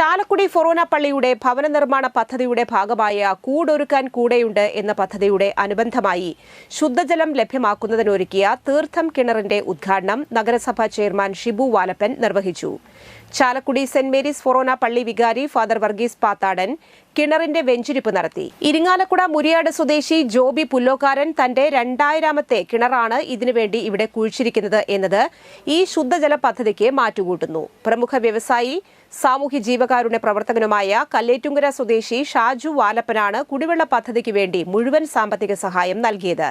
ചാലക്കുടി ഫൊറോന പള്ളിയുടെ ഭവന നിർമ്മാണ പദ്ധതിയുടെ ഭാഗമായ കൂടൊരുക്കാൻ കൂടെയുണ്ട് എന്ന പദ്ധതിയുടെ അനുബന്ധമായി ശുദ്ധജലം ലഭ്യമാക്കുന്നതിനൊരുക്കിയ തീർത്ഥം കിണറിന്റെ ഉദ്ഘാടനം നഗരസഭാ ചെയർമാൻ ഷിബു വാലപ്പൻ നിർവഹിച്ചു. ചാലക്കുടി സെന്റ് മേരീസ് ഫൊറോന പള്ളി വികാരി ഫാദർ വർഗീസ് പാത്താടൻ കിണറിന്റെ വെഞ്ചിരിപ്പ് നടത്തി. ഇരിങ്ങാലക്കുട മുരിയാട് സ്വദേശി ജോബി പുല്ലോക്കാരൻ തന്റെ രണ്ടായിരാമത്തെ കിണറാണ് ഇതിനുവേണ്ടി ഇവിടെ കുഴിച്ചിരിക്കുന്നത് എന്നത് ഈ ശുദ്ധജല പദ്ധതിക്ക് മാറ്റുകൂട്ടുന്നു. പ്രമുഖ വ്യവസായി സാമൂഹ്യ ജീവകാരുണ്യ പ്രവർത്തകനുമായ കല്ലേറ്റുങ്കര സ്വദേശി ഷാജു വാലപ്പനാണ് കുടിവെള്ള പദ്ധതിക്ക് വേണ്ടി മുഴുവൻ സാമ്പത്തിക സഹായം നൽകിയത്.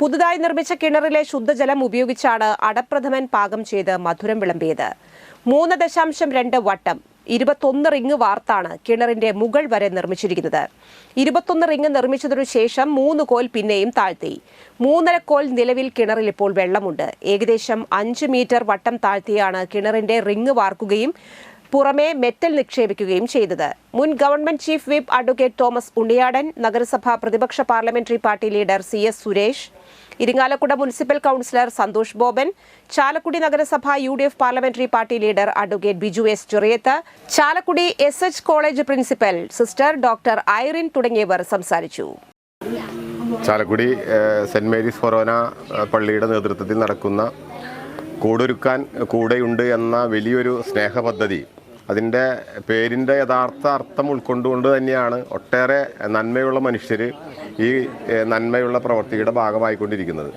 പുതുതായി നിർമ്മിച്ച കിണറിലെ ശുദ്ധജലം ഉപയോഗിച്ചാണ് അടപ്രഥമൻ പാകം ചെയ്ത് മധുരം വിളമ്പിയത്. മൂന്ന് ദശാംശം രണ്ട് വട്ടം ഇരുപത്തൊന്ന് റിങ് വാർത്താണ് കിണറിന്റെ മുകൾ വരെ നിർമ്മിച്ചിരിക്കുന്നത്. ഇരുപത്തൊന്ന് റിങ് നിർമ്മിച്ചതിനു ശേഷം മൂന്ന് കോൽ പിന്നെയും താഴ്ത്തി. മൂന്നര കോൽ നിലവിൽ കിണറിൽ ഇപ്പോൾ വെള്ളമുണ്ട്. ഏകദേശം അഞ്ച് മീറ്റർ വട്ടം താഴ്ത്തിയാണ് കിണറിന്റെ റിങ് വാർക്കുകയും പുറമെ മെറ്റൽ നിക്ഷേപിക്കുകയും ചെയ്തത്. മുൻ government chief whip advocate Thomas Unniyadan നഗരസഭാ പ്രതിപക്ഷ parliamentary party leader C S Suresh Irinjalakuda municipal councillor Santhosh Boban Chalakudy നഗരസഭ U D F parliamentary party leader advocate Biju S Churiyath Chalakudy S H college principal sister doctor Irene തുടങ്ങിയവർ സംസാരിച്ചു. Chalakudy saint Mary's ഫൊറോന പള്ളിയുടെ നേതൃത്വത്തിൽ നടക്കുന്ന കൂടൊരുക്കാൻ കൂടെയുണ്ട് എന്ന വലിയൊരു സ്നേഹ പദ്ധതി അതിന്റെ പേരിന്റെ യഥാർത്ഥ അർത്ഥം ഉൾക്കൊണ്ടുകൊണ്ട് തന്നെയാണ് ഒട്ടേറെ നന്മയുള്ള മനുഷ്യർ ഈ നന്മയുള്ള പ്രവൃത്തിയുടെ ഭാഗമായിക്കൊണ്ടിരിക്കുന്നത്.